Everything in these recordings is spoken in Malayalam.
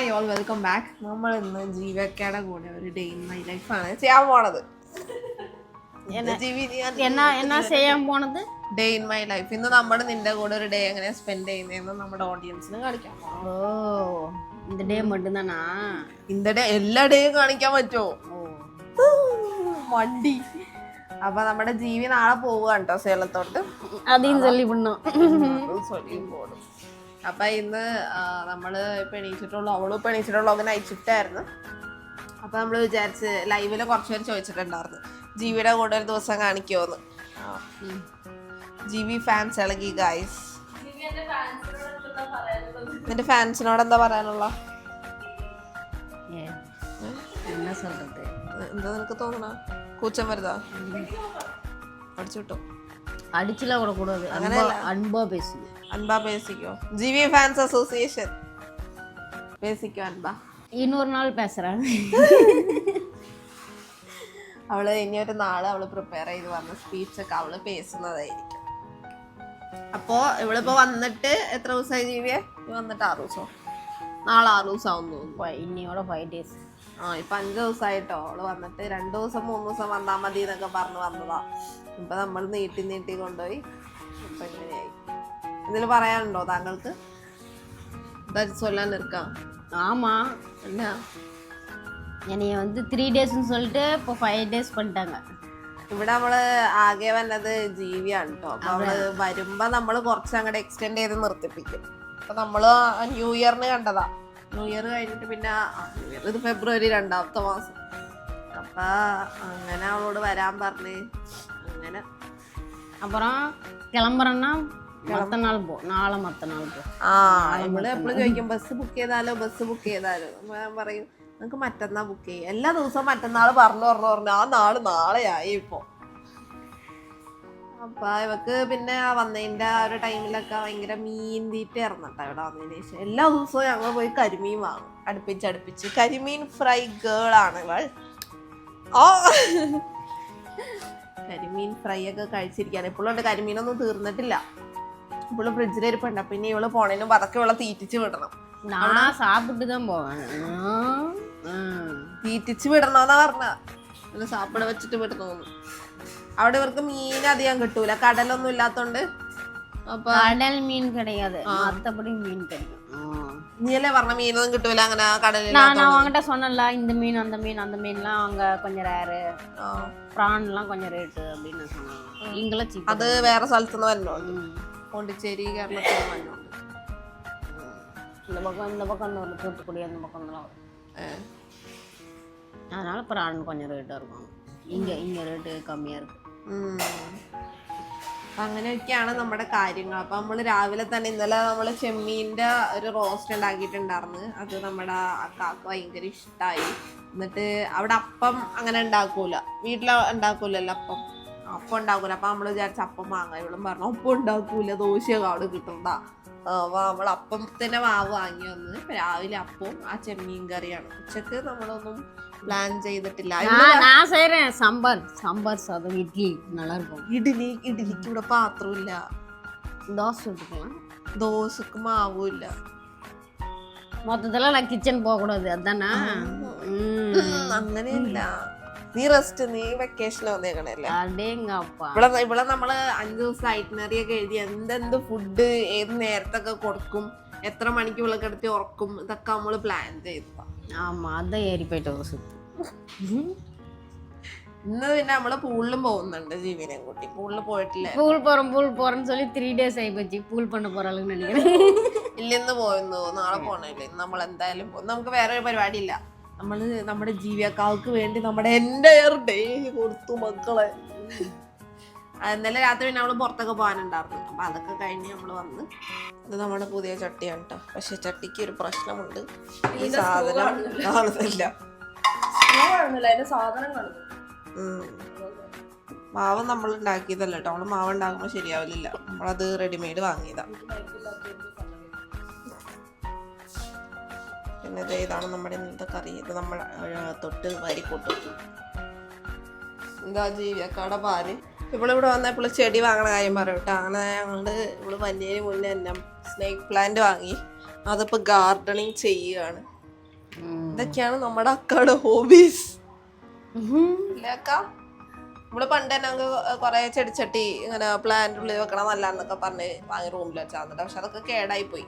ഹായ് ഓൾ വെൽക്കം ബാക്ക് നമ്മൾ ഇന്ന് ജീവക്കയുടെ കൂടെ ഒരു ഡേ ഇൻ മൈ ലൈഫാണ് ചെയ്യാൻ പോണത് എന്നാ എന്നാ ചെയ്യാൻ പോണത് ഡേ ഇൻ മൈ ലൈഫ് ഇന്ന് നമ്മൾ നിന്റെ കൂടെ ഒരു ഡേ എങ്ങനെ സ്പെൻഡ് ചെയ്യുന്നതെന്ന് നമ്മുടെ ഓഡിയൻസിന് കാണിക്കാൻ പോകണം ഓ இந்த டே மட்டும்தானா ഇന്ന ഡേ എല്ലാ ഡേയും കാണിക്കാൻ പറ്റുമോ ஓ വണ്ടി അപ്പൊ നമ്മുടെ ജീവി നാളെ പോവുക കേട്ടോ സേലത്തോട്ട് அதையும் சொல்லி பண்ணும் അതും സൊല്ലിയും പോടും അപ്പൊ ഇന്ന് നമ്മൾ ഇപ്പൊ എണീച്ചിട്ടുള്ളു അവളും ഇപ്പൊ എണീച്ചിട്ടുള്ളു അങ്ങനെ അയച്ചിട്ടായിരുന്നു അപ്പൊ നമ്മൾ വിചാരിച്ച് ലൈവിൽ കുറച്ച് പേര് ചോദിച്ചിട്ടുണ്ടായിരുന്നു. ജീവിയുടെ കൂടെ ഒരു ദിവസം കാണിക്കുമോ എന്ന് ഫാൻസ് ഇളകി ഗായ്സ് നിന്റെ ഫാൻസിനോട് എന്താ പറയാനുള്ള? എന്താ നിനക്ക് തോന്നണ? കൂച്ചം വരുതാ അടിച്ചു വിട്ടോ. അടിച്ചില്ല കൂടെ കൂടാതെ അങ്ങനെ അൻപോ പേശി അൻപ ബേസിക്കോ ജീവി ഫാൻസ് അസോസിയേഷൻ ബേസിക്കോ അൻപ இன்னொரு நாள் பேசுறேன் അവള് ഇനി ഒരു നാള് അവള് പ്രിപ്പയർ ചെയ്ത് വന്ന സ്പീച്ച് ഒക്കെ അവള് പേസുന്നതായിരിക്കും അപ്പോ ഇവളിപ്പോ വന്നിട്ട് എത്ര ദിവസമായി ജീവിയെ ഇനി വന്നിട്ട് ആറ് ദിവസം നാളെ ആറ് ദിവസം ആവും തോന്നുന്നു ஃபை- இன்னையோட ஃபைவ் டேஸ் ആ ഇപ്പൊ അഞ്ച് ദിവസമായിട്ടോ അവള് വന്നിട്ട് രണ്ടു ദിവസം മൂന്ന് ദിവസം വന്നാ മതി എന്നൊക്കെ പറഞ്ഞു വന്നതാ ഇപ്പൊ നമ്മൾ നീട്ടി നീട്ടി കൊണ്ടുപോയി ഇപ്പൊ ഇങ്ങനെയായി എന്തെങ്കിലും പറയാനുണ്ടോ താങ്കൾക്ക് എന്താ ചൊല്ലാൻ നിൽക്കാം ஆமா എന്നാ என்னைய வந்து த்ரீ டேஸ்னு சொல்லிட்டு இப்போ ஃபைவ் டேஸ் பண்ணிட்டாங்க ഇവിടെ നമ്മള് ആകെ വന്നത് ജീവിയാണ് കേട്ടോ അപ്പൊ അവള് വരുമ്പോ നമ്മള് കുറച്ച് അങ്ങോട്ട് എക്സ്റ്റെൻഡ് ചെയ്ത് നിർത്തിപ്പിക്കും അപ്പൊ നമ്മള് ന്യൂ ഇയറിന് കണ്ടതാ ന്യൂ ഇയർ കഴിഞ്ഞിട്ട് പിന്നെ ആ, ന്യൂ ഇയർ ഇത് ഫെബ്രുവരി രണ്ടാമത്തെ മാസം അപ്പൊ അങ്ങനെ അവളോട് വരാൻ പറഞ്ഞ് അങ്ങനെ அப்புறம் கிளம்புறேன்னா ബസ് ബുക്ക് ചെയ്താലോ ബസ് ബുക്ക് ചെയ്താലോ? അപ്പൊ ഞാൻ പറയും നമുക്ക് മറ്റന്നാൾ ബുക്ക് ചെയ്യും. എല്ലാ ദിവസവും മറ്റന്നാൾ പറഞ്ഞു പറഞ്ഞു പറഞ്ഞു. ആ നാൾ നാളെയായി ഇപ്പോ. അപ്പൊ ഇവക്ക് പിന്നെ വന്നതിന്റെ ആ ഒരു ടൈമിലൊക്കെ ഭയങ്കര മീൻ തീറ്റ ഇറന്നിട്ടാ ഇവിടെ വന്നതിന് ശേഷം. എല്ലാ ദിവസവും ഞങ്ങൾ പോയി കരിമീൻ വാങ്ങും. അടുപ്പിച്ച് അടുപ്പിച്ച്. കരിമീൻ ഫ്രൈ ഗേൾ ആണ് ഇവൾ. ഓ കരിമീൻ ഫ്രൈ ഒക്കെ കഴിച്ചിരിക്കാൻ ഇപ്പോഴും കരിമീനൊന്നും തീർന്നിട്ടില്ല. ഇവൾ ഇരിപ്പണ്ട. പിന്നെ ഇവൾ പോണേനും പതക്കെ ഇവളെ തീറ്റിച്ച് വിടണം. நான் சாப்பிட்டு தான் போவேன் തീറ്റിച്ച് വിടണോന്നാ പറഞ്ഞ. ഇവൾ സാപ്പിട വെച്ചിട്ട് വിടണോന്ന്. അവിടെ ഇവർക്ക് മീൻ അധികം കിട്ടൂല. കടലൊന്നും ഇല്ലാത്തോണ്ട്. അപ്പൊ கடல் மீன் கிடையாது மத்தபடி மீன் கிடைக்கும் നീയല്ലേ പറഞ്ഞ മീനൊന്നും കിട്ടൂല അങ്ങനെ நான் കടലിൽ நான் அவங்ககிட்ட சொன்னேன்ல இந்த மீன் அந்த மீன் அந்த மீன்லாம் அங்க கொஞ்சம் ரேரு ப்ரான்லாம் கொஞ்சம் ரேட்டு அப்படின்னு சொன்னாங்க இங்கெல்லாம் cheap. അത് വേറെ സ്ഥലത്തുനിന്ന് പോണ്ടിച്ചേരി കേരളത്തിൽ നിന്ന് വരണോണ്ട് இந்த பக்கம் இந்த பக்கம் இந்த ஒரு தூத்துக்குடி அந்த பக்கம் எல்லாம் வரும் ഏ. அதனால ப்ரான் கொஞ்சம் ரேட்டாக இருக்கும் இங்கே இங்கே ரேட்டு கம்மியாக இருக்கு ഉം. അപ്പൊ അങ്ങനെയൊക്കെയാണ് നമ്മുടെ കാര്യങ്ങൾ അപ്പൊ നമ്മള് രാവിലെ തന്നെ ഇന്നലെ നമ്മള് ചെമ്മീന്റെ ഒരു റോസ്റ്റ് ഉണ്ടാക്കിയിട്ടുണ്ടായിരുന്നു അത് നമ്മുടെ അക്കാക്ക് ഭയങ്കര ഇഷ്ടമായി എന്നിട്ട് അവിടെ അപ്പം അങ്ങനെ ഉണ്ടാക്കൂല വീട്ടിൽ ഉണ്ടാക്കൂലല്ലോ അപ്പം അപ്പം ഉണ്ടാക്കൂല. അപ്പം നമ്മൾ വിചാരിച്ച അപ്പം വാങ്ങാം. ഇവളും പറഞ്ഞു അപ്പം ഉണ്ടാക്കൂല. ദോശയൊക്കെ അവിടെ കിട്ടുന്നതാ അവൾ അപ്പം തന്നെ മാവ് വാങ്ങി വന്ന് രാവിലെ അപ്പവും ആ ചെമ്മീൻ കറിയാണ്. ഉച്ചയ്ക്ക് നമ്മളൊന്നും പ്ലാൻ ചെയ്തിട്ടില്ല. സാമ്പാർ സാമ്പാർ സാധനം ഇഡ്ഡലി നല്ല ഇഡ്ഡലി ഇഡ്ഡലിക്ക് ഇവിടെ പാത്രമില്ല ദോശ ദോശക്ക് മാവും ഇല്ല. മൊത്തത്തിലുള്ള കിച്ചൺ പോകണത് അതാണ് അങ്ങനെയല്ല. നീ റെസ്റ്റ് നീ വെക്കേഷൻ വന്നേക്കണല്ലേ? ഇവിടെ ഇവിടെ നമ്മൾ അഞ്ചു ദിവസം ഐറ്റിനറി ഒക്കെ എഴുതി എന്തെന്ത് ഫുഡ് ഏത് നേരത്തൊക്കെ കൊടുക്കും എത്ര മണിക്ക് വിളക്ക് എടുത്ത് ഉറക്കും ഇതൊക്കെ നമ്മൾ പ്ലാൻ ചെയ്തു ഇന്ന് പിന്നെ നമ്മൾ പൂളിലും പോകുന്നുണ്ട് ജീവിനെ കൂട്ടി. പൂളിൽ പോയിട്ടില്ല. പൂൾ പോറും പൂൾ പോറും ചൊല്ലി ത്രീ ഡേയ്സ് ആയി പറ്റി. പൂൾ പണ്ട് പോറാളും ഇല്ലെന്ന് പോയെന്ന്. നാളെ പോണില്ല നമ്മൾ എന്തായാലും നമുക്ക് വേറെ ഒരു പരിപാടി ഇല്ല നമ്മൾ നമ്മുടെ ജീവിയക്കാർക്ക് വേണ്ടി നമ്മുടെ എന്റെ ഡേ കൊടുത്തു മക്കളെ. ഇന്നലെ രാത്രി പിന്നെ നമ്മൾ പുറത്തൊക്കെ പോകാനുണ്ടായിരുന്നു. അപ്പൊ അതൊക്കെ കഴിഞ്ഞ് നമ്മൾ വന്ന് ഇത് നമ്മുടെ പുതിയ ചട്ടിയാണ് കേട്ടോ പക്ഷെ ചട്ടിക്ക് ഒരു പ്രശ്നമുണ്ട്. ഈ സാധനം കാണുന്നില്ല. മാവ് നമ്മൾ ഉണ്ടാക്കിയതല്ല കേട്ടോ നമ്മൾ മാവ് ഉണ്ടാക്കുമ്പോൾ ശരിയാവില്ല. നമ്മളത് റെഡിമെയ്ഡ് വാങ്ങിയതാ. പിന്നെ ഇത് ഇതാണ് നമ്മുടെ ഇന്നത്തെ കറി? ഇത് നമ്മൾ തൊട്ട് വരിക്കൂട്ടും എന്താ ജീവിയക്കാടെ പാൽ. ഇവളിവിടെ വന്നപ്പോൾ ചെടി വാങ്ങണ കാര്യം പറയും കേട്ടോ. അങ്ങനെ ഞങ്ങൾ ഇവൾ വന്നതിന് മുന്നേ എന്നെ സ്നേക്ക് പ്ലാന്റ് വാങ്ങി. അതിപ്പോ ഗാർഡനിങ് ചെയ്യുകയാണ് ഇതൊക്കെയാണ് നമ്മുടെ അക്കയുടെ ഹോബീസ്. അക്ക നമ്മൾ പണ്ട് തന്നെ അങ്ങ് കുറെ ചെടിച്ചട്ടി ഇങ്ങനെ പ്ലാന്റ് ഉള്ളിൽ വെക്കണം നല്ലാന്നൊക്കെ പറഞ്ഞ് വാങ്ങി റൂമിൽ വെച്ചാൽ പക്ഷെ അതൊക്കെ കേടായി പോയി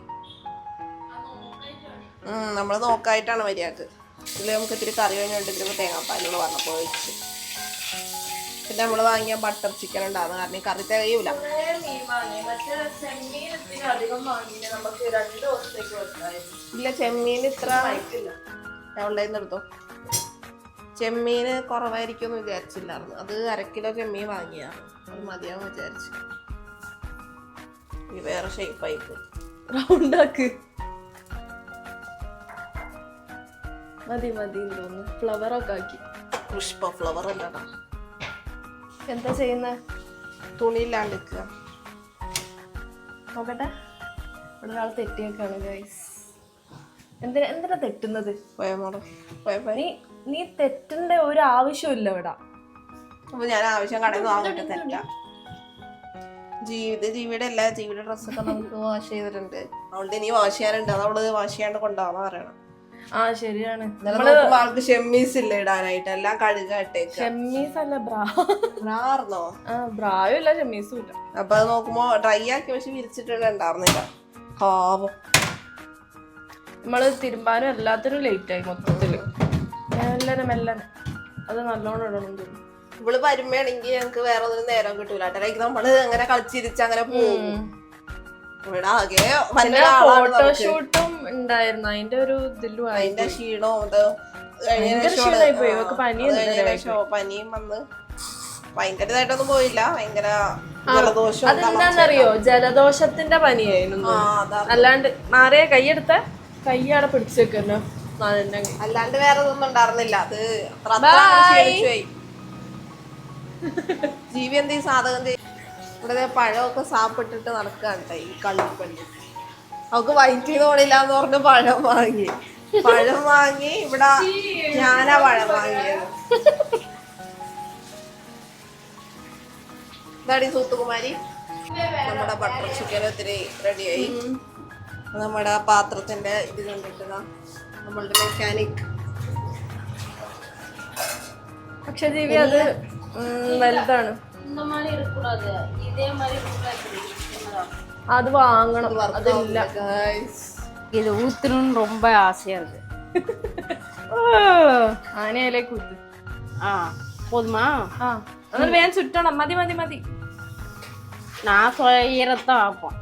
ഉം, നമ്മൾ നോക്കായിട്ടാണ് മര്യാദയ്ക്ക് ഇതിൽ നമുക്ക് ഇത്തിരി കറി കഴിഞ്ഞിട്ട് തേങ്ങാപ്പാലുകൾ വന്നപ്പോൾ വെച്ച്. പിന്നെ നമ്മൾ വാങ്ങിയ ബട്ടർ ചിക്കൻ ഉണ്ടാകുന്ന കാരണം ഈ കറി തികയൂല. ഇല്ല ചെമ്മീൻ ഇത്ര ഞാൻ ഉള്ളതെന്ന് എടുത്തോ. ചെമ്മീന് കുറവായിരിക്കും എന്ന് വിചാരിച്ചില്ലായിരുന്നു. അത് അര കിലോ ചെമ്മീൻ വാങ്ങിയാണ് അത് മതിയാവും വിചാരിച്ചു. വേറെ ഷേപ്പായി പോയി റൗണ്ടാക്ക് മതി മതി എന്ന് തോന്നുന്നു. ഫ്ലവർ ഒക്കെ ആക്കി. പുഷ്പ ഫ്ലവർ അല്ലടാ എന്താ ചെയ്യുന്ന? തുണിയില്ലാണ്ട് നിൽക്കുക. നോക്കട്ടെ. ഇവിടെ ഒരാൾ തെറ്റിയേക്കാണ് ഗൈസ് എന്തിനാ എന്തിനാ തെറ്റുന്നത്? നീ നീ തെറ്റേണ്ട ഒരു ആവശ്യമില്ല ഇവിടെ. അപ്പൊ ഞാൻ ആവശ്യം കടന്നു വാങ്ങിട്ട് തെറ്റാ. ജീവിത ജീവിയുടെ എല്ലാ ജീവിയുടെ ഡ്രസ്സൊക്കെ നമുക്ക് വാഷ് ചെയ്തിട്ടുണ്ട്. അവളുടെ ഇനി വാഷ് ചെയ്യാനുണ്ട്. അത് അവൾ വാഷ് ചെയ്യാണ്ട് കൊണ്ടുപോകാൻ പറയണം. ആ ശരിയാണ്. ഇന്നലെ നോക്കുമ്പോ ആൾക്ക് ഷെമ്മീസ് ഇല്ല ഇടാനായിട്ട്? എല്ലാം കഴുകട്ടെ ഷെമ്മീസ് അല്ല ബ്രാ. ബ്രാർന്നോ ആ ബ്രായും ഇല്ല ഷെമ്മീസും ഇല്ല. അപ്പൊ അത് നോക്കുമ്പോ ഡ്രൈ ആക്കി പക്ഷെ വിരിച്ചിട്ടുണ്ടായിരുന്നില്ല പാവം. നമ്മൾ തിരുമ്പാനും എല്ലാത്തിനും ലേറ്റ് ആയി മൊത്തത്തിൽ. മെല്ലനെ മെല്ലനെ. അത് നല്ലോണം ഇടണം തോന്നുന്നു. ഇവൾ വരുമ്പോണെങ്കിൽ ഞങ്ങക്ക് വേറെ ഒന്നും നേരം കിട്ടൂല. ലൈക്ക് നമ്മൾ അങ്ങനെ കളിച്ചിരിച്ച് അങ്ങനെ പോകും. ഇവിടെ ആകെ. ഫോട്ടോഷൂട്ടും ഉണ്ടായിരുന്നു. അതിന്റെ ഒരു ഇതിലും അതിന്റെ ക്ഷീണവും ഇത് ഭയങ്കര ശേഷമാണ് ക്ഷീണമായി പോയി. ഇവക്ക് പനി കഴിഞ്ഞതിന് പനിയും വന്ന് ഭയങ്കരതായിട്ടൊന്നും പോയില്ല. ഭയങ്കര ജലദോഷം അതെന്താന്നറിയോ ജലദോഷത്തിന്റെ പനിയായിരുന്നു ആ അതാ. അല്ലാണ്ട് മാറിയ കൈയെടുത്ത? കൈ അവിടെ വെക്കുന്നു അല്ലാണ്ട് വേറെ ഒന്നും ഉണ്ടായിരുന്നില്ല. അത് അത്ര അത്ര അങ്ങ് ക്ഷീണിച്ചു പോയി. ജീവി എന്ത് ചെയ്യും സാധകം ചെയ്യും ഇവിടെ ദേ പഴമൊക്കെ സാപ്പിട്ടിട്ട് നടക്കാണ് ഈ കള്ളിപ്പള്ളി അവക്ക് വയറ്റിൽ തോണില്ല എന്ന് പറഞ്ഞ് പഴം വാങ്ങി. പഴം വാങ്ങി ഇവിടെ ഞാനാ പഴം വാങ്ങിയത്. ഇതാടി സൂത്തുകുമാരി. നമ്മുടെ ബട്ടർ ചിക്കൻ ഒത്തിരി റെഡിയായി നമ്മുടെ പാത്രത്തിന്റെ ഇത് കണ്ടിട്ടാ നമ്മളുടെ മെക്കാനിക് പക്ഷെ ദേവി അത് വലുതാണ്. ഇതേമാതിരി இருக்கக்கூடாது இதே மாதிரி இருந்தா இப்படி சின்னதா. അത് വാങ്ങണം അതില്ല இது ஊத்தணும்னு ரொம்ப ஆசையா இருக்கு ആനയിലെ കുത്ത് ஆ போதுமா ആ എന്നിട്ട് വേഗം ചുറ്റണം മതി മതി മതി நான் செய்யறதான் ஆப்போம்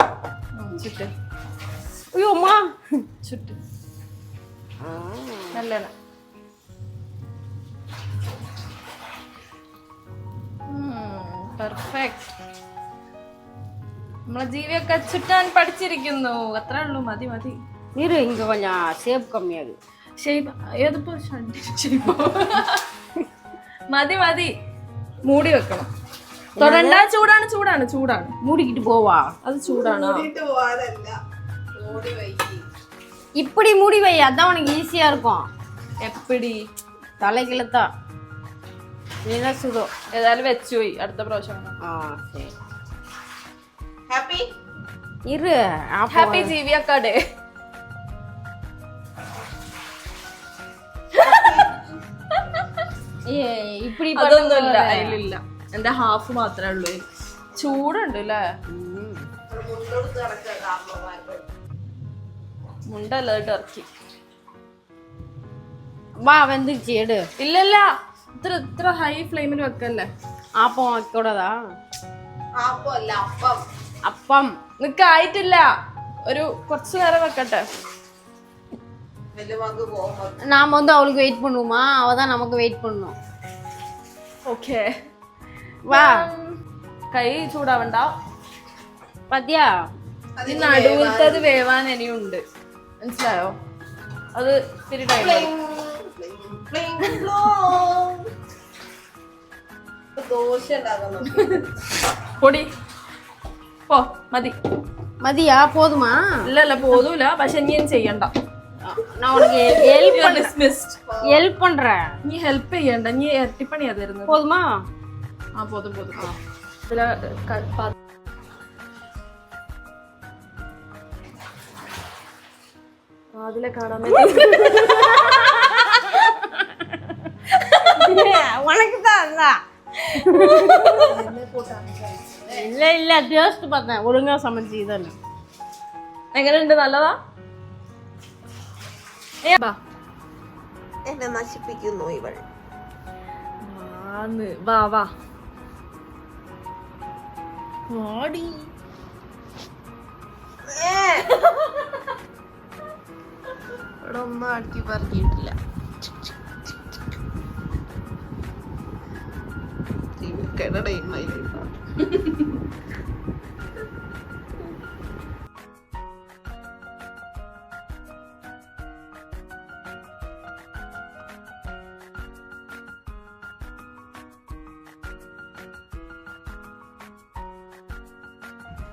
ചുറ്റ് ஐயோ அம்மா ചുറ്റ് നല്ലതാണ് പെർഫെക്റ്റ് നമ്മളെ ജീവിയൊക്കെ ചുറ്റാൻ പഠിച്ചിരിക്കുന്നു അത്രേ ഉള്ളൂ മതി മതി இரு இங்க கொஞ்சம் சேப் கம்மியாகுது ഷേപ്പ് ഏതിപ്പോ ഷേപ്പ് മതി മതി മൂടി വെക്കണം തൊടണ്ട ചൂടാണ് ചൂടാണ് ചൂടാണ് மூடிக்கிட்டு போவா അത് ചൂടാണ് ആ. കൂടിയിട്ട് പോകാനല്ല ഓടി വൈകി இப்படி மூடி வை அதான் உனக்கு ஈஸியா இருக்கும் എപ്പിടി தலைகிழத்தா நீதான் சுதோ ഏതായാലും വെച്ചു പോയി അടുത്ത പ്രാവശ്യം ஆ சரி ഹാപ്പി இரு ஆப்போ ഹാപ്പി ജീവിയക്കാടെ ஏய், இப்படி അതൊന്നുമില്ല பண்ணும்போது- അതിലില്ല എന്റെ ഹാഫ് മാത്രമേ ഉള്ളൂ ചൂടുണ്ട് അല്ലേ ம். മുന്നോട്ട് നടക്കുക കാരണവന്മാരുടെ മുണ്ടല്ല ടർക്കി வா வந்துச்சு எடு ഇല്ലല്ല ഇത്ര ഇത്ര ഹൈ ഫ്ലെയിമിൽ വെക്കല്ലേ ஆப்பம் வைக்கூடாதா അപ്പം അല്ല അപ്പം அப்பம் നിക്കായിട്ടില്ല ഒരു കുറച്ചു നേരം വെക്കട്ടെ വല്യമാക്ക് പോകുമ്പോ நாம வந்து அவளுக்கு வெயிட் பண்ணுவோமா அவ தான் நமக்கு வெயிட் பண்ணணும் ഓക്കെ வா കൈ ചൂടാവണ്ട பாத்தியா ഈ നടുവിലത്തത് വേവാൻ ഇനിയുണ്ട് മനസ്സിലായോ അത് ഇത്തിരി ടൈം ദോശ ഉണ്ടാക്കാൻ നോക്കി പൊടി പോ മതി. മതിയാ പോതുമാ. ഇല്ലല്ല പോതൂല. പക്ഷെ നീയും ചെയ്യണ്ട. நான் உனக்கு ஹெல்ப் டிஸ்மிஸ்ட் ஹெல்ப் பண்றேன் நீ ஹெல்ப் செய்யண்ட நீ எட்டிப்பணியா தருது போதுமா ஆ போதும் போதும் இதுல അതിലെ കാണാൻ ഉണക്കിത്താ ഇല്ല ഇല്ല ജസ്റ്റ് പറഞ്ഞ. ഒഴുങ്ങാൻ സംബന്ധിച്ച് ഇതന്നെ എങ്ങനെയുണ്ട്? നല്ലതാ? എന്നെ നശിപ്പിക്കുന്നു ഇവൾ. വാ വാ. വാടി. ഇവിടെ ഒന്നും അടുക്കി പറഞ്ഞിട്ടില്ല പറക്കിയിട്ടില്ല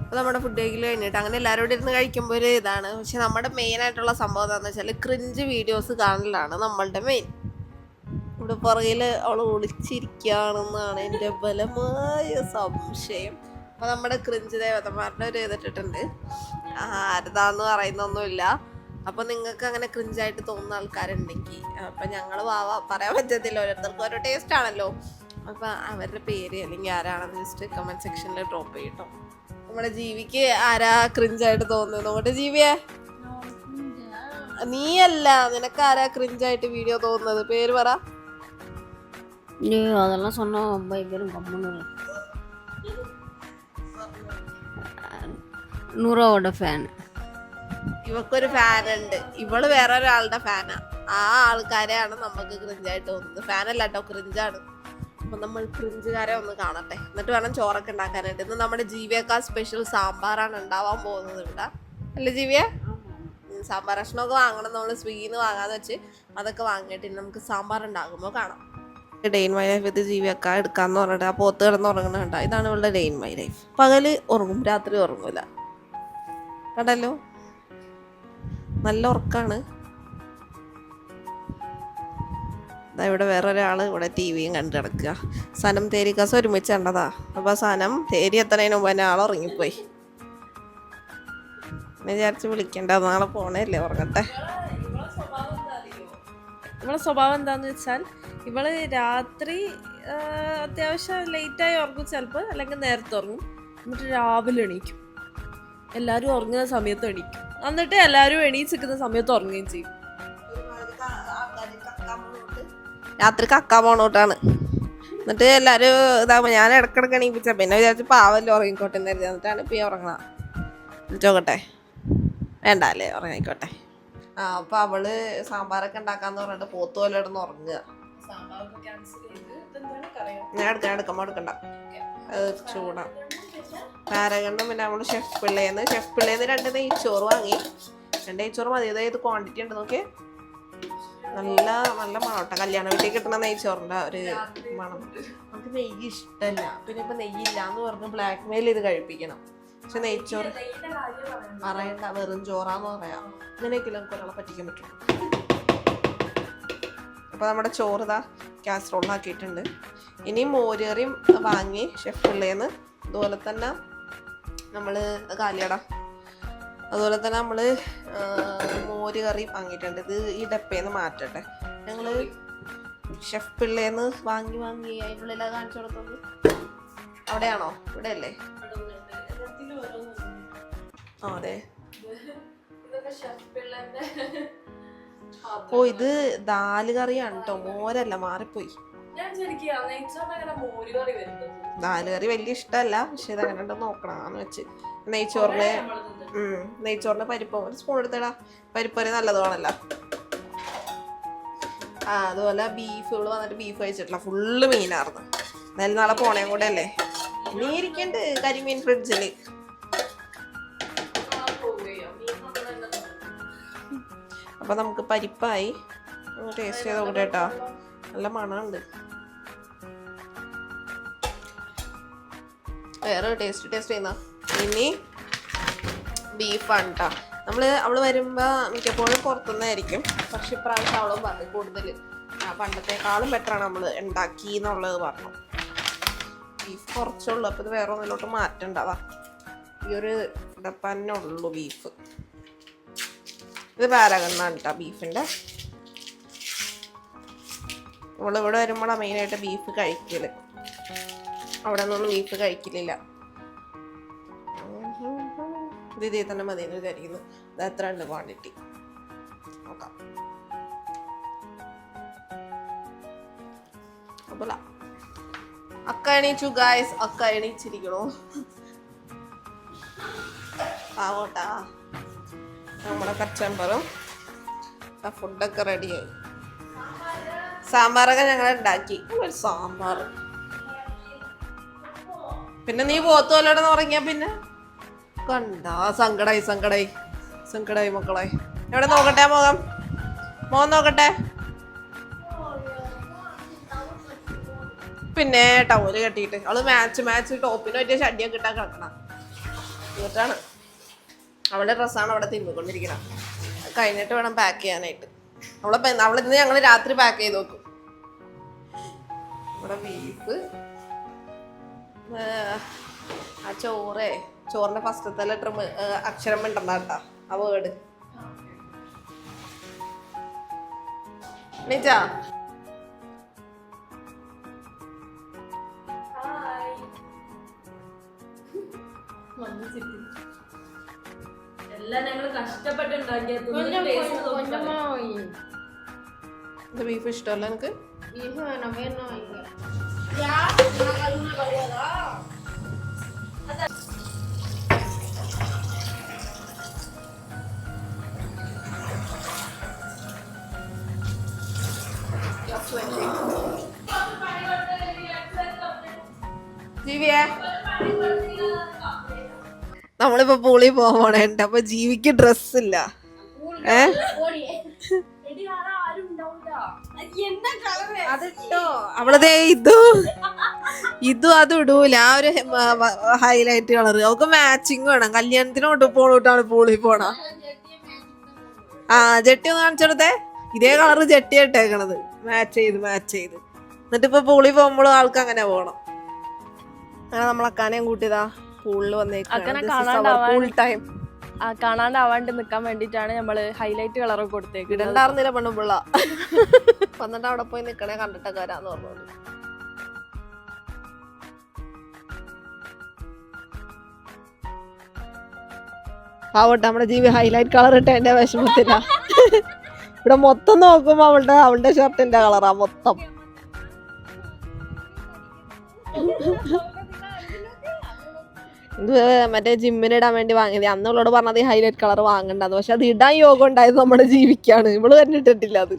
അപ്പോൾ നമ്മുടെ ഫുഡ് കഴിക്കൽ കഴിഞ്ഞിട്ട് അങ്ങനെ എല്ലാവരും കൂടി ഇരുന്ന് കഴിക്കുമ്പോൾ ഒരു ഇതാണ്. പക്ഷെ നമ്മുടെ മെയിൻ ആയിട്ടുള്ള സംഭവം എന്താണെന്ന് വെച്ചാൽ ക്രിഞ്ച് വീഡിയോസ് കാണലാണ് നമ്മളുടെ മെയിൻ പുറകിൽ അവൾ ഒളിച്ചിരിക്കുകയാണെന്നാണ് എന്റെ ബലമായ സംശയം. അപ്പൊ നമ്മുടെ ക്രിഞ്ച് ദേവതമാരുടെ ഒരു ഇതിട്ടിട്ടുണ്ട് ആരതാന്ന് പറയുന്നൊന്നുമില്ല. അപ്പൊ നിങ്ങൾക്ക് അങ്ങനെ ക്രിഞ്ചായിട്ട് തോന്നുന്ന ആൾക്കാരുണ്ടെങ്കിൽ അപ്പൊ ഞങ്ങൾ വാവ പറയാൻ പറ്റത്തില്ല. ഓരോരുത്തർക്കും ഓരോ ടേസ്റ്റ് ആണല്ലോ. അപ്പൊ അവരുടെ പേര് അല്ലെങ്കിൽ ആരാണെന്ന് ജസ്റ്റ് കമന്റ് സെക്ഷനിൽ ഡ്രോപ്പ് ചെയ്യട്ടോ. നമ്മുടെ ജീവിക്ക് ആരാ ക്രിഞ്ചായിട്ട് തോന്നുന്നത്? നമ്മുടെ ജീവിയെ? നീയല്ല നിനക്ക് ആരാ ക്രിഞ്ചായിട്ട് വീഡിയോ തോന്നുന്നത്? പേര് പറ. ஐயோ அதெல்லாம் சொன்னா பயங்கரம் கம்முன்னு நூறாவோட ஃபேன் ഇവക്കൊരു ഫാൻ ഉണ്ട് ഇവള് വേറെ ഒരാളുടെ ഫാനാ ആ ആൾക്കാരെയാണ് നമുക്ക് ക്രിഞ്ചായിട്ട് തോന്നുന്നത് ഫാനല്ല കേട്ടോ ക്രിഞ്ചാണ് അപ്പൊ നമ്മൾ ക്രിഞ്ചുകാരെ ഒന്ന് കാണട്ടെ എന്നിട്ട് വേണം ചോറൊക്കെ ഉണ്ടാക്കാനായിട്ട് ഇന്ന് നമ്മുടെ ജീവിയേക്കാൾ സ്പെഷ്യൽ സാമ്പാറാണ് ഉണ്ടാവാൻ പോകുന്നത് ഇവിടെ അല്ലേ ജീവിയെ ഉം, സാമ്പാർ കഷ്ണമൊക്കെ വാങ്ങണം നമ്മൾ സ്വിഗ്ഗിന്ന് വാങ്ങാന്ന് വെച്ച് അതൊക്കെ വാങ്ങിയിട്ട് ഇനി നമുക്ക് സാമ്പാർ ഉണ്ടാകുമ്പോൾ കാണാം ഡെയിൻ മൈ ലൈഫ് ഇത് ജീവിയൊക്കെ എടുക്കാന്ന് പറഞ്ഞിട്ട് ആ പോത്ത് കിടന്ന് ഉറങ്ങണ ഇതാണ് ഇവളുടെ ഡെയിൻ മൈ ലൈഫ് പകൽ ഉറങ്ങും രാത്രി ഉറങ്ങൂല. കണ്ടല്ലോ? നല്ല ഉറക്കാണ്. ഇവിടെ വേറെ ഒരാൾ ഇവിടെ ടി വിയും കണ്ടു കിടക്കുക. സനം തേരിക്കാസ് ഒരുമിച്ച് കണ്ടതാ. അപ്പൊ സനം തേരി എത്തണതിന് മുമ്പ് തന്നെ ആൾ ഉറങ്ങിപ്പോയി. വിചാരിച്ച് വിളിക്കണ്ട നാളെ പോണേല്ലേ ഉറങ്ങട്ടെ. നമ്മളെ സ്വഭാവം എന്താന്ന് വെച്ചാൽ ഇവൾ രാത്രി അത്യാവശ്യം ലേറ്റായി ഉറങ്ങും ചിലപ്പോൾ അല്ലെങ്കിൽ നേരത്തെ ഉറങ്ങും. എന്നിട്ട് രാവിലെ എണീക്കും. എല്ലാവരും ഉറങ്ങുന്ന സമയത്ത് എണീക്കും. എന്നിട്ട് എല്ലാവരും എണീച്ചിരിക്കുന്ന സമയത്ത് ഉറങ്ങുകയും ചെയ്യും. രാത്രി കക്കാൻ പോണോട്ടാണ്. എന്നിട്ട് എല്ലാവരും ഇതാകുമ്പോ ഞാൻ ഇടക്കിടക്ക് എണീപ്പിച്ച. പിന്നെ വിചാരിച്ചു പാവല്ലോ ഉറങ്ങിക്കോട്ടെ എന്ന് കരുതി. എന്നിട്ടാണ് ഇപ്പൊ ഉറങ്ങണ. വിളിച്ചോക്കട്ടെ വേണ്ട അല്ലേ ഉറങ്ങിക്കോട്ടെ. ആ അപ്പൊ അവൾ സാമ്പാറൊക്കെ ഉണ്ടാക്കാന്ന് പറഞ്ഞിട്ട് പോത്തുപോലെ ഇടന്ന് ഉറങ്ങുക. ഞാൻ എടുക്കാം എടുക്കുമ്പോ എടുക്കണ്ട. അത് ചൂടാ. പാരകണ്ടും പിന്നെ നമ്മൾ ഷെഫ് പിള്ളേന്ന് ഷെഫ് പിള്ളേന്ന് രണ്ട് നെയ്ച്ചോറ് വാങ്ങി. രണ്ട് നെയ്ച്ചോറ് മതി അതായത് ക്വാണ്ടിറ്റി ഉണ്ട് നോക്കിയേ. നല്ല നല്ല മണോട്ട. കല്യാണ വീട്ടിൽ കിട്ടുന്ന നെയ്ച്ചോറിന്റെ ഒരു മണം. നമുക്ക് നെയ്യ് ഇഷ്ടമല്ല പിന്നെ ഇപ്പൊ നെയ്യില്ല എന്ന് പറഞ്ഞ് ബ്ലാക്ക് മെയിൽ ചെയ്ത് കഴിപ്പിക്കണം. പക്ഷെ നെയ്ച്ചോറ് പറയണ്ട വെറും ചോറാന്ന് പറയാം. അങ്ങനെയൊക്കെ നമുക്ക് ഒരാളെ പറ്റിക്കാൻ പറ്റും അപ്പൊ നമ്മുടെ ചോറ് ഇതാ കാസറോളിലാക്കിയിട്ടുണ്ട് ഇനി മോരേറിയും വാങ്ങി ഷെഫ് പിള്ളേന്ന് അതുപോലെ തന്നെ നമ്മൾ കാലിയട. അതുപോലെ തന്നെ നമ്മൾ മോര് കറി വാങ്ങിയിട്ടുണ്ട്. ഇത് ഈ ഡപ്പേന്ന് മാറ്റട്ടെ. ഞങ്ങൾ ഷെഫ് പിള്ളേന്ന് വാങ്ങി വാങ്ങി അതിനുള്ളിലാ കാണിച്ചു കൊടുത്തത്. അവിടെയാണോ? ഇവിടെ അല്ലേ ആ അതെ. ഓ ഇത് ദാൽ കറിയാണ് കേട്ടോ മോരല്ല മാറിപ്പോയി. ദാൽ കറി വലിയ ഇഷ്ടമല്ല പക്ഷെ ഇത് അങ്ങനെ ഉണ്ടെന്ന് നോക്കണമെന്ന് വെച്ച്. നെയ്ച്ചോറിന് ഉം, നെയ്ച്ചോറിന് പരിപ്പ് ഒരു സ്പൂൺ എടുത്തടാ. പരിപ്പറി നല്ലതുമാണല്ലോ ആ അതുപോലെ ബീഫ് ഇവിടെ വന്നിട്ട് ബീഫ് കഴിച്ചിട്ടില്ല. ഫുള്ള് മീനായിരുന്നു എന്നാലും നാളെ പോണേം കൂടെ അല്ലേ? നീ ഇരിക്കണ്ട് കരിമീൻ ഫ്രിഡ്ജിൽ. അപ്പൊ നമുക്ക് പരിപ്പായി ടേസ്റ്റ് ചെയ്ത് നോക്കട്ടെ കേട്ടോ. നല്ല മണമുണ്ട്. വേറെ ടേസ്റ്റ് ടേസ്റ്റ് ചെയ്യുന്ന? ഇനി ബീഫാണ് കേട്ടോ നമ്മൾ അവൾ വരുമ്പോൾ മിക്കപ്പോഴും പുറത്തുനിന്നായിരിക്കും പക്ഷെ ഇപ്രാവശ്യം അവളും പറഞ്ഞു കൂടുതൽ പണ്ടത്തെക്കാളും ബെറ്ററാണ് നമ്മൾ ഉണ്ടാക്കി എന്നുള്ളത് പറഞ്ഞു. ബീഫ് കുറച്ചുള്ളൂ അപ്പൊ ഇത് വേറെ ഒന്നിലോട്ട് മാറ്റണ്ടതാ ഈ ഒരു ഇടപ്പന്നെ ഉള്ളൂ ബീഫ്. ഇത് പാരകണ്ണാണ് കേട്ടോ ബീഫിന്റെ നമ്മളിവിടെ വരുമ്പോഴാണ് മെയിനായിട്ട് ബീഫ് കഴിക്കൽ. അവിടെ നിന്നൊന്നും ബീഫ് കഴിക്കലില്ല. ഇത് ഇതേ തന്നെ മതി എന്ന് വിചാരിക്കുന്നു. ഇത് എത്ര ഉണ്ട് ക്വാണ്ടിറ്റി നോക്കാം അപ്പല അക്ക എണീച്ചു ഗായ്സ് അക്ക എണീച്ചിരിക്കണോ. ആവോട്ടാ നമ്മുടെ കച്ചമ്പറും ഫുഡൊക്കെ റെഡിയായി സാമ്പാറൊക്കെ ഞങ്ങൾ ഉണ്ടാക്കി ഒരു സാമ്പാർ പിന്നെ നീ പോത്തോലോടെ ഉറങ്ങിയ പിന്നെ? കണ്ടാ സങ്കടായി സങ്കടായി സങ്കടായി മക്കളെ. എവിടെ നോക്കട്ടെ മോഹം? മോൻ നോക്കട്ടെ? പിന്നെ ടൗൽ കെട്ടിയിട്ട് അവൾ മാച്ച് മാച്ച് ടോപ്പിന് പറ്റിയ ഷഡിയൊക്കെ ഇട്ടാ കിടക്കണം. എന്നിട്ടാണ് അവളുടെ ഡ്രസ്സാണ് അവിടെ തിന്നുകൊണ്ടിരിക്കണം കഴിഞ്ഞിട്ട് വേണം പാക്ക് ചെയ്യാനായിട്ട്. അവളെ അവളെ ഇന്ന് ഞങ്ങൾ രാത്രി പാക്ക് ചെയ്ത് നോക്കും ഇവിടെ ബീഫ് ആ ചോറേ ചോറിന്റെ ഫസ്റ്റത്തെ ലെറ്റർ അക്ഷരം മിണ്ടണ്ട കേട്ടോ ആ വേർഡ് നിജാ എല്ലാം ഞങ്ങൾ കഷ്ടപ്പെട്ടുണ്ടാക്കിയത് ഇത് ബീഫ് ഇഷ്ടമല്ല എനിക്ക് ബീഫ് വേണം വേണം നമ്മളിപ്പോ പോളി പോവാണ് എന്റെ അപ്പൊ ജീവിക്ക് ഡ്രസ്സില്ല ഏ? അതിട്ടോ. അവളതേ ഇതും. ഇതും അതും ഇടൂല. ആ ഒരു ഹൈലൈറ്റ് കളർ. അവക്ക് മാച്ചിങ് വേണം. കല്യാണത്തിനോട്ട് പോണോട്ടാണ് പൂളി പോണ. ആ ജട്ടി ഒന്ന് കാണിച്ചെടുത്തേ ഇതേ കളർ ജട്ടി ഇട്ടേക്കണത്. മാച്ച് ചെയ്ത് മാച്ച് ചെയ്ത്. എന്നിട്ട് ഇപ്പൊ പൂളി പോകുമ്പോഴും ആൾക്ക് അങ്ങനെ പോണം. അങ്ങനെ നമ്മളക്കാനെയും കൂട്ടിയതാ. പൂളിൽ വന്നേക്കാണ്. ഫുൾ ടൈം കാണാണ്ടാവാണ്ട് നിക്കാൻ വേണ്ടിട്ടാണ് നമ്മൾ ഹൈലൈറ്റ് കളറൊക്കെ കൊടുത്തേക്ക് ഇടണ്ടായിരുന്നില്ല പെണ്ണു പിള്ള. വന്നിട്ട് അവിടെ പോയി നിക്കണേ കണ്ടിട്ടൊക്കെ വരാന്ന് പറഞ്ഞോളൂ ആവട്ടെ നമ്മുടെ ജീവി ഹൈലൈറ്റ് കളർ ഇട്ട എന്റെ വിഷമത്തില്ല ഇവിടെ മൊത്തം നോക്കുമ്പോ അവളുടെ അവളുടെ ഷർട്ടിന്റെ കളറാ മൊത്തം. ഇത് മറ്റേ ജിമ്മിന് ഇടാൻ വേണ്ടി വാങ്ങിയത്. അന്ന് ഇവളോട് പറഞ്ഞത് ഹൈലൈറ്റ് കളർ വാങ്ങണ്ടെന്ന്. പക്ഷെ അത് ഇടാൻ യോഗം ഉണ്ടായത് നമ്മുടെ ജീവിക്കാണ്. ഇവൾ തന്നെ ഇട്ടിട്ടില്ല അത്.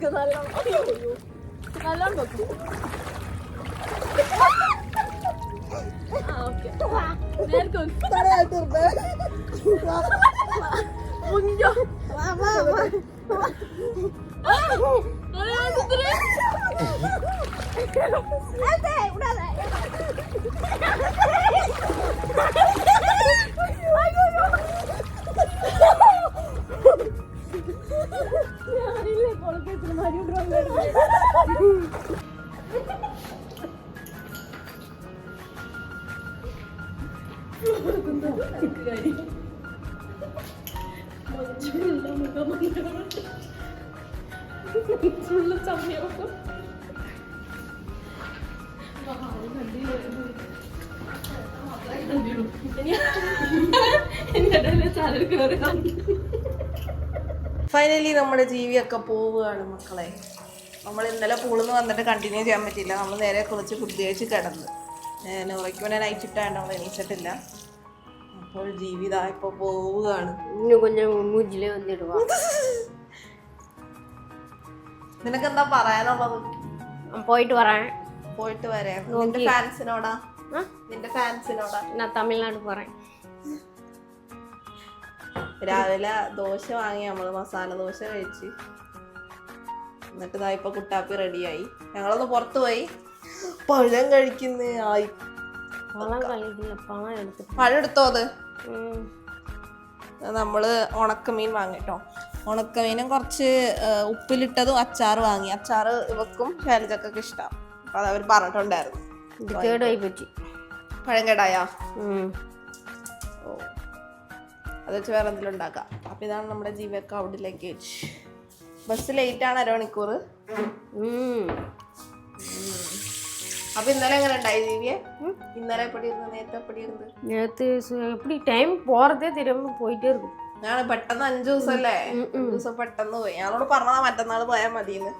Kanalang ayaw yun. Kanalang mag Ah, okay. Nergon. Tara, Durbe. Munyo. Mama, mama. 줄로 잡히고 옛날에는 잘 그러던 finally നമ്മുടെ ജീവിയൊക്കെ പോവുകയാണ് മക്കളെ. നമ്മൾ ഇന്നലെ പൂളിന്ന് വന്നിട്ട് കണ്ടിന്യൂ ചെയ്യാൻ പറ്റില്ല നമ്മൾ നേരെ കുറച്ച് ഫുഡ് കഴിച്ച് കിടന്ന്. ഞാൻ ഉറയ്ക്കുമ്പോൾ നൈറ്റ് ഇട്ടാണ്ട് നമ്മൾ എണീച്ചിട്ടില്ല. അപ്പോൾ ജീവിത ഇപ്പൊ പോവുകയാണ്. നിനക്ക് എന്താ പറയാനുള്ളത്? പോയിട്ട് പറയാൻ പോയിട്ട് വരാം. നിന്റെ ഫാൻസിനോടാ നിന്റെ ഫാൻസിനോടാ ഞാൻ തമിഴ്നാട് പറയാം രാവിലെ ദോശ വാങ്ങി നമ്മൾ മസാല ദോശ കഴിച്ച്. എന്നിട്ട് ഇതാ ഇപ്പൊ കുട്ടാപ്പി റെഡിയായി. ഞങ്ങളൊന്ന് പുറത്തു പോയി. പഴം കഴിക്കുന്ന ആയി. പഴം എടുത്തോ അത്? നമ്മൾ ഉണക്കമീൻ വാങ്ങിട്ടോ. ഉണക്കമീനും കുറച്ച് ഉപ്പിലിട്ടതും അച്ചാർ വാങ്ങി. അച്ചാർ ഇവക്കും ശൈലജക്കൊക്കെ ഇഷ്ടം. അപ്പൊ അതവര് പറഞ്ഞിട്ടുണ്ടായിരുന്നു. പഴം കേടായോ? അത് വെച്ച് വേറെ എന്തെങ്കിലും ഉണ്ടാക്കാം അപ്പൊ ഇതാണ് നമ്മുടെ ജീവക്ക ഔട്ട് ലഗേജ് ബസ് ലേറ്റ് ആണ് അരമണിക്കൂർ ம் അപ്പൊ ഇന്നലെ എങ്ങനെ ഉണ്ടായി ജീവിയെ ഇന്നലെ എപ്പടി ഇരുന്ന് നേരത്തെ എപ്പടി ഇരുന്ന് நேற்று எப்படி டைம் போகிறதே தெரியாமல் போயிட்டே இருக்கும் ഞാൻ പെട്ടെന്ന് അഞ്ചു ദിവസം അല്ലേ അഞ്ചു ദിവസം പെട്ടെന്ന് പോയി ഞങ്ങളോട് പറഞ്ഞതാ മറ്റന്നാൾ പോയാൽ മതിയെന്ന്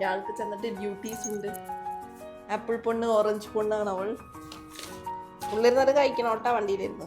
ഞങ്ങൾക്ക് ചെന്നിട്ട് ഡ്യൂട്ടീസ് ഉണ്ട് ആപ്പിൾ പൊണ്ണ് ഓറഞ്ച് പൊണ്ണാണ് അവൾ ഉള്ളിരുന്നത് കഴിക്കണം ഓട്ടാ വണ്ടിയിലിരുന്ന്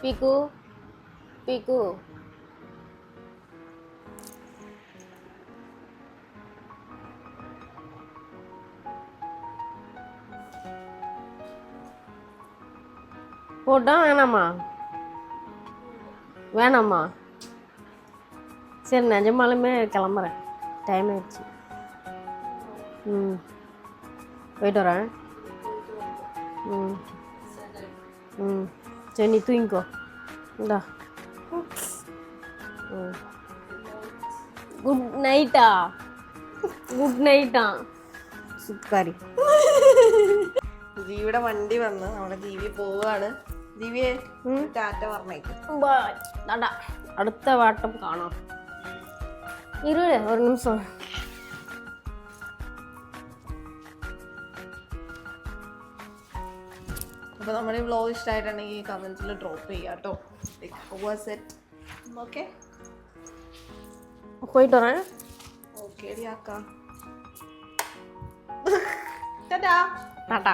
பிகு பீக்கு பீக்கு போட்டா வேணாமா? வேணாமா? சரி நிஜமாலுமே கிளம்புறேன். டைம் ஆயிடுச்சு. ம். போயிட்டு வரேன். ம். ம். Jenny Twinko. ഇതാ ഗുഡ് നൈറ്റാ ഗുഡ് നൈറ്റാ സുക്കാരി ജീവിയുടെ വണ്ടി വന്ന് നമ്മുടെ ജീവി പോവാണ് ദിവ്യേ ടാറ്റ പറഞ്ഞേക്ക് അടുത്ത വാട്ടം കാണാം ഇരുവരെ ഒരു നിമിഷം അപ്പോൾ നമ്മുടെ ഈ വ്ളോഗ് ഇഷ്ടമായിട്ടുണ്ടെങ്കിൽ കമൻസിൽ ഡ്രോപ്പ് ചെയ്യാം കേട്ടോ വാസ് ഇറ്റ് ഓക്കെ പോയിട്ട് വരാൻ ഓക്കെ ടാറ്റാ ടാറ്റ